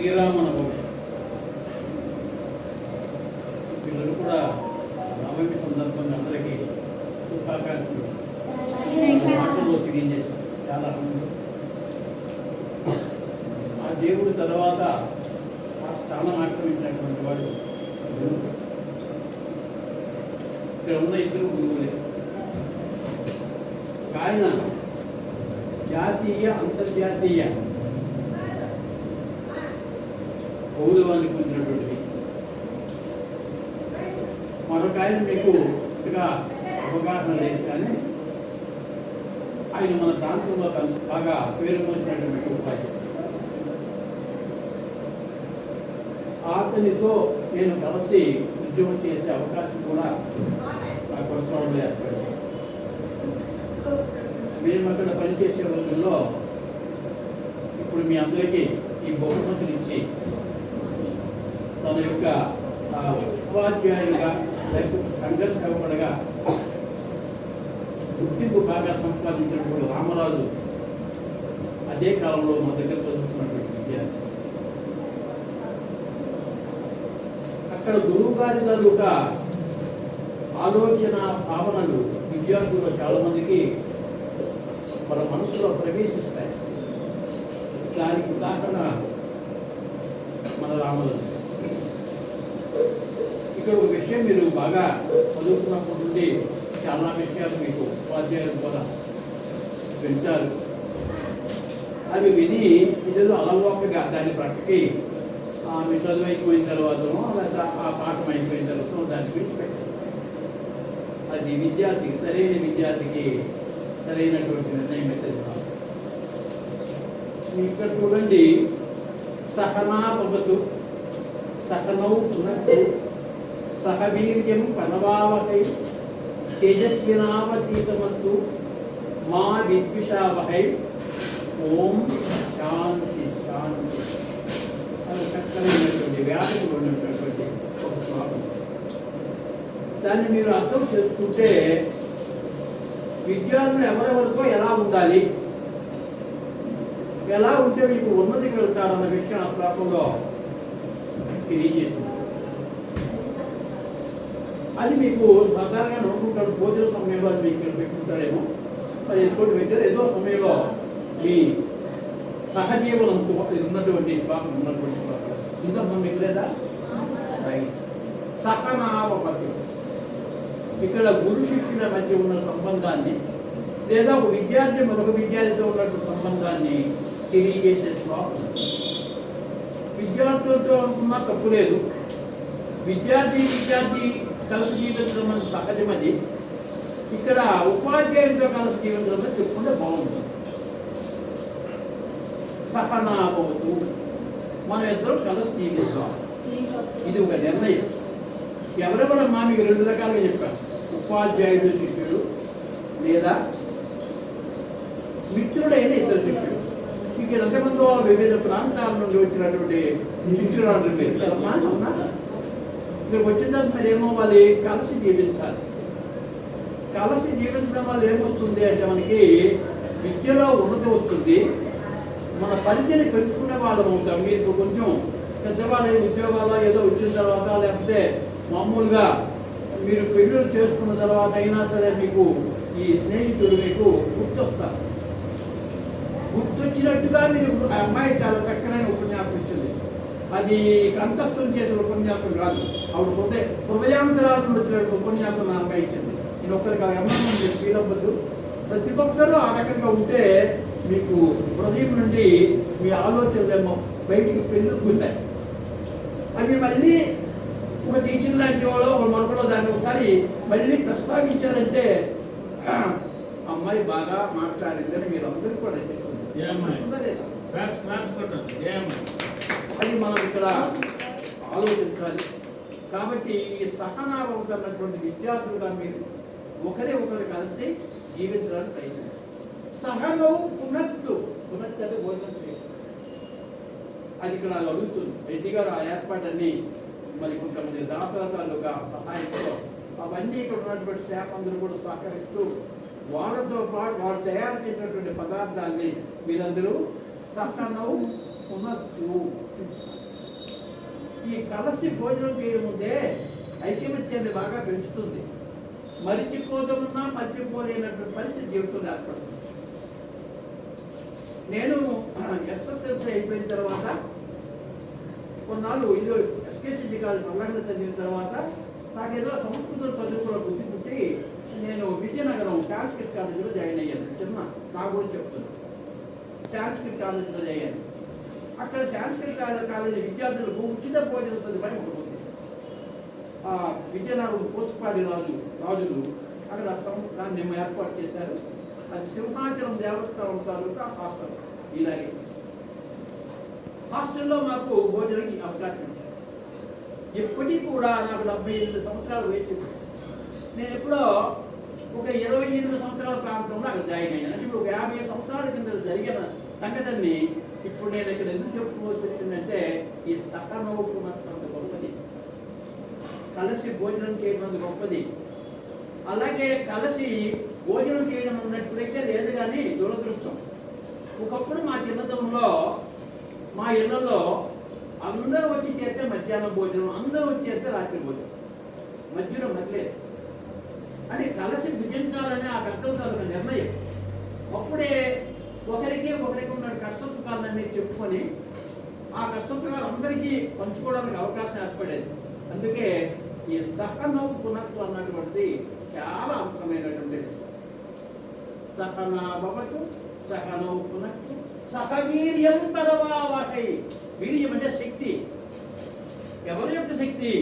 శ్రీరామనవమి. పిల్లలు కూడా నవమి సందర్భంగా అందరికీ శుభాకాంక్షలు. తెలియజేశారు. చాలా ఆ దేవుడి తర్వాత ఆ స్థానం ఆక్రమించినటువంటి వాడు ఇక్కడ ఉన్న ఇద్దరు గురువులే. ఆయన జాతీయ అంతర్జాతీయ గౌరవాన్ని పొందినటువంటి మరొక ఆయన మీకు ఇంతగా అవగాహన లేదు కానీ ఆయన మన ప్రాంతంలో బాగా పేరు మోసినటువంటి ఉపాధ్యాయుడు. అతనితో నేను కలిసి ఉద్యోగం చేసే అవకాశం కూడా నాకు అవసరంలో ఏర్పడింది. మేము అక్కడ పనిచేసే రోజుల్లో ఇప్పుడు మీ అందరికీ ఈ బహుమతులు ఇచ్చి తన యొక్క ఆ, ఉపాధ్యాయులుగా లేకపోతే సంఘర్ష గుర్తింపు బాగా సంపాదించినటువంటి రామరాజు అదే కాలంలో మా దగ్గర చదువుతున్నటువంటి విద్యార్థి. అక్కడ గురువు గారి ఒక ఆలోచన భావనలు విద్యార్థులు చాలా మందికి మన మనసులో ప్రవేశిస్తాయి. దానికి ఉదాహరణ మన రామరాజు. ఇక్కడ ఒక విషయం మీరు బాగా చదువుకున్నప్పటి నుండి చాలా విషయాలు మీకు ఉపాధ్యాయుల ద్వారా వింటారు. అవి విని ఇదేదో అలవాటుగా దాని ప్రక్కకి ఆ, చదువు అయిపోయిన తర్వాత లేదా ఆ పాఠం అయిపోయిన తర్వాత దాన్ని విడిచిపెట్టారు అది విద్యార్థికి సరైన విద్యార్థికి సరైనటువంటి నిర్ణయం అయితే ఇక్కడ చూడండి సహనా భవతు సహనౌ పునః సహవీర్యం పనవావహై తేజస్వినామతీతమస్తు మా విద్విషావహై. ఓం శాంతి శాంతి. అది చక్కనైనటువంటి వ్యాధికి ఉన్నటువంటి ఒక శ్లోకం దాన్ని మీరు అర్థం చేసుకుంటే విద్యార్థులు ఎవరెవరితో ఎలా ఉండాలి? ఎలా ఉంటే మీకు ఉన్నతికి వెళ్తారన్న విషయం ఆ శ్లోకంలో తెలియజేసింది అది మీకు సాధారణంగా నమ్ముకుంటారు భోజన సమయంలో అది మీకు ఇక్కడ పెట్టుకుంటారేమో. అది ఎప్పుడు పెట్టారు ఏదో సమయంలో మీ సహజీవనంతో ఇది ఉన్నటువంటి శ్లోకం ఉన్నటువంటి శ్లోకం. ఇంతమ్మా మీకు లేదా? రైట్ సహనావపతి. ఇక్కడ గురు శిష్యుల మధ్య ఉన్న సంబంధాన్ని లేదా ఒక విద్యార్థి మరొక విద్యార్థితో ఉన్నటువంటి సంబంధాన్ని తెలియజేసే శ్లోకం. విద్యార్థులతో అనుకున్నా తప్పు లేదు. విద్యార్థి విద్యార్థి కలిసి జీవించడం అనేది సహజమది ఇక్కడ ఉపాధ్యాయులతో కలిసి జీవించడం అనేది చెప్పుకుంటే బాగుంటుంది. సహనాభవతు. మనం ఇద్దరం కలిసి జీవిస్తాం ఇది ఒక నిర్ణయం. ఎవరెవరమ్మా మీకు రెండు రకాలుగా చెప్పాను ఉపాధ్యాయుడు శిష్యుడు లేదా మిత్రుడైన ఇద్దరు శిష్యుడు. మీకు ఎంతమందో వివిధ ప్రాంతాల నుండి వచ్చినటువంటి శిష్యురాలు మీరు. అవునా ఇక్కడికి వచ్చిన తర్వాత ఏమో వాళ్ళు కలిసి జీవించాలి. కలిసి జీవించడం వల్ల ఏమొస్తుంది అంటే మనకి విద్యలో ఉన్నతి వస్తుంది. మన పరిధిని పెంచుకునే వాళ్ళం అవుతాం. మీరు కొంచెం పెద్దవాళ్ళు ఉద్యోగాలు ఏదో వచ్చిన తర్వాత లేకపోతే మామూలుగా మీరు పెళ్ళిళ్ళు చేసుకున్న తర్వాత అయినా సరే మీకు ఈ స్నేహితులు మీకు గుర్తొస్తారు. గుర్తొచ్చినట్టుగా మీరు ఆ అమ్మాయి చాలా చక్కనైన ఉపన్యాసం ఇచ్చింది. అది కంఠస్థం చేసిన ఉపన్యాసం కాదు. ఆవిడ హృదయ హృదయాంతరాల నుండి వచ్చిన ఉపన్యాసం నా అమ్మాయి ఇచ్చింది. నేను ఒక్కరికి అమ్మాయి మీరు ఫీల్ అవ్వద్దు ప్రతి ఒక్కరూ ఆ రకంగా ఉంటే మీకు హృదయం నుండి మీ ఆలోచనలు ఏమో బయటికి పెళ్ళుకుతాయి అవి మళ్ళీ ఒక టీచర్ లాంటి వాళ్ళు ఒక మరొకలో దాన్ని ఒకసారి మళ్ళీ ప్రస్తావించారంటే అమ్మాయి బాగా మాట్లాడిందని మీరు అందరూ కూడా అనిపిస్తుంది. అది మనం ఇక్కడ ఆలోచించాలి. కాబట్టి ఈ సహనాభవత అన్నటువంటి విద్యార్థులుగా మీరు ఒకరే ఒకరు కలిసి జీవించడానికి ప్రయత్నం సహనం పునత్తు పునత్తు అంటే భోజనం చేయడం. అది ఇక్కడ అడుగుతుంది. రెడ్డి గారు ఆ ఏర్పాటన్ని మరి కొంతమంది దాతలుగా సహాయంతో అవన్నీ ఇక్కడ ఉన్నటువంటి స్టాఫ్ అందరూ కూడా సహకరిస్తూ వాళ్ళతో పాటు వాళ్ళు తయారు చేసినటువంటి పదార్థాన్ని మీరందరూ సహనం పునత్తు ఈ కలసి భోజనం చేయముందే ఐక్యమత్యాన్ని బాగా పెంచుతుంది. మరిచిపోదమున్నా మర్చిపోలేనటువంటి పరిస్థితి జీవితంలో ఏర్పడుతుంది. నేను ఎస్ఎస్ఎల్సీ అయిపోయిన తర్వాత కొన్నాళ్ళు ఇదో ఎస్కేసీ కాలేజ్ మల్లాండ చదివిన తర్వాత నాకు ఏదో సంస్కృతం చదువుకున్న బుద్ధి పుట్టి నేను విజయనగరం సాంస్కృతిక కాలేజీలో జాయిన్ అయ్యాను. చిన్న నా గురించి చెప్తున్నాను సాంస్కృతిక కాలేజీలో అయ్యాను. అక్కడ సాంస్కృతిక కాలేజీ విద్యార్థులకు ఉచిత భోజన సదుపాయం ఉంటుంది. ఆ విజయనగరం పోసుపాడి రాజు రాజులు అక్కడ దాన్ని దాన్ని ఏర్పాటు చేశారు. అది సింహాచలం దేవస్థానం తాలూకా హాస్టల్. ఇలాగే. హాస్టల్లో మాకు భోజనానికి అవకాశం ఇచ్చారు. ఎప్పటికీ కూడా నాకు డెబ్బై ఎనిమిది సంవత్సరాలు వేసి నేను ఎప్పుడో ఒక ఇరవై ఎనిమిది సంవత్సరాల ప్రాంతంలో అక్కడ జాయిన్ అయ్యాను. ఇప్పుడు ఒక యాభై సంవత్సరాల కింద జరిగిన సంఘటనని ఇప్పుడు నేను ఇక్కడ ఎందుకు చెప్పుకోవాల్సి వచ్చిందంటే ఈ సహనోపమస్తం అంత గొప్పది. కలిసి భోజనం చేయడం అంత గొప్పది. అలాగే కలిసి భోజనం చేయడం అన్నట్లయితే లేదు కానీ దురదృష్టం. ఒకప్పుడు మా చిన్నతనంలో మా ఇళ్ళలో అందరూ వచ్చి చేస్తే మధ్యాహ్నం భోజనం అందరూ వచ్చి చేస్తే రాత్రి భోజనం. మధ్యలో మధ్యలేదు అని కలిసి భుజించాలనే ఆ పెద్దల తాలూకా నిర్ణయం అప్పుడే ఒకరికి ఒకరికి ఉన్న కష్ట సుఖాలన్నీ చెప్పుకొని ఆ కష్ట గారు అందరికీ పంచుకోవడానికి అవకాశం ఏర్పడేది. అందుకే ఈ సహనం పునత్వం అన్నటువంటిది చాలా అవసరమైనటువంటిది. సహనాభవతు సహనౌ పునః సహవీర్యం కరవావహై వీర్యం అంటే శక్తి. ఎవరి యొక్క శక్తి?